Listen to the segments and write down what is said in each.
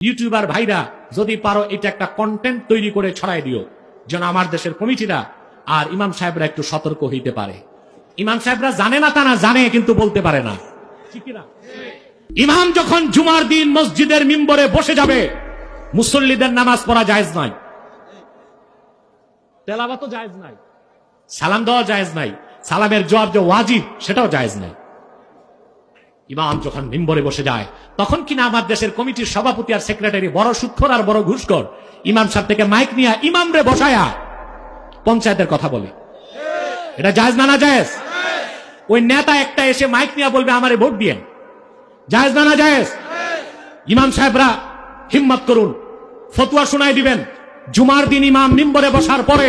YouTuber ভাইরা, যদি পারো এটা একটা কন্টেন্ট তৈরি করে ছড়াই দিও। যেন আমার দেশের কমিটিরা আর ইমাম সাহেবরা একটু সতর্ক হইতে পারে। ইমাম সাহেবরা জানে না তা না জানে, কিন্তু বলতে পারে না? ইমাম যখন জুমার দিন মসজিদের মিম্বরে বসে যাবে, মুসল্লিদের নামাজ পড়া জায়েজ নয়। তেলাবাতও জায়েজ নাই সালাম দেওয়া জায়েজ নাই সালামের জবাব যে ওয়াজিব, সেটাও জায়েজ নাই ইমাম যখন মিম্বরে বসে যায়, তখন কিনা আমার দেশের কমিটির সভাপতি আর সেক্রেটারি বড় সুক্ষর আর বড় ঘুষখর। ইমাম সাহেব থেকে মাইক নিয়ে ইমাম রে বসায়া পঞ্চায়েতের কথা বলে। এটা জায়েজ না না জায়েজ? ওই নেতা একটা এসে মাইক নিয়ে বলবে, আমারে ভোট দিয়েন। জায়েজ না না জায়েজ? ইমাম সাহেবরা হিম্মত করুন, ফতুয়া শোনাই দিবেন। জুমার দিন ইমাম মিম্বরে বসার পরে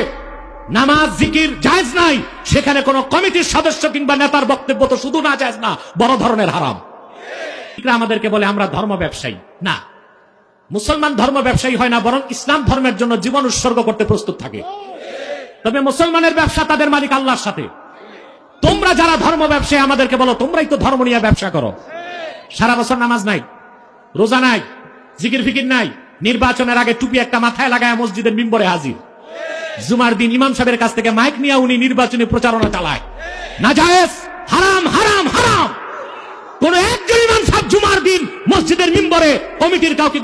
নামাজ, জিকির জায়েজ নাই। সেখানে কোনো কমিটির সদস্য কিংবা নেতার বক্তব্য তো শুধু না জায়েজ না, বড় ধরনের হারাম। আমাদেরকে বলে, আমরা ধর্ম ব্যবসায়ী। না। মুসলমান ধর্ম ব্যবসায়ী হয় না, বরং ইসলাম ধর্মের জন্য জীবন উৎসর্গ করতে প্রস্তুত থাকে। তবে মুসলমানের ব্যবসা তাদের মালিক আল্লাহর সাথে। তোমরা যারা ধর্ম ব্যবসায়ী, আমাদেরকে বলো, তোমরাই তো ধর্ম নিয়ে ব্যবসা করো। সারা বছর নামাজ নাই, রোজা নাই, জিকির ফিকির নাই, নির্বাচনের আগে টুপি একটা মাথায় লাগায় মসজিদের মিম্বরে হাজির। জুমার দিন ইমাম সাহেবের কাছ থেকে মাইক নিয়ে উনি নির্বাচনী প্রচারণা চালায়। না জায়েজ হারাম হারাম হারাম। কোন একজন ইমাম সাহেব জুমার দিন মসজিদের মিম্বরে কমিটির কাউকে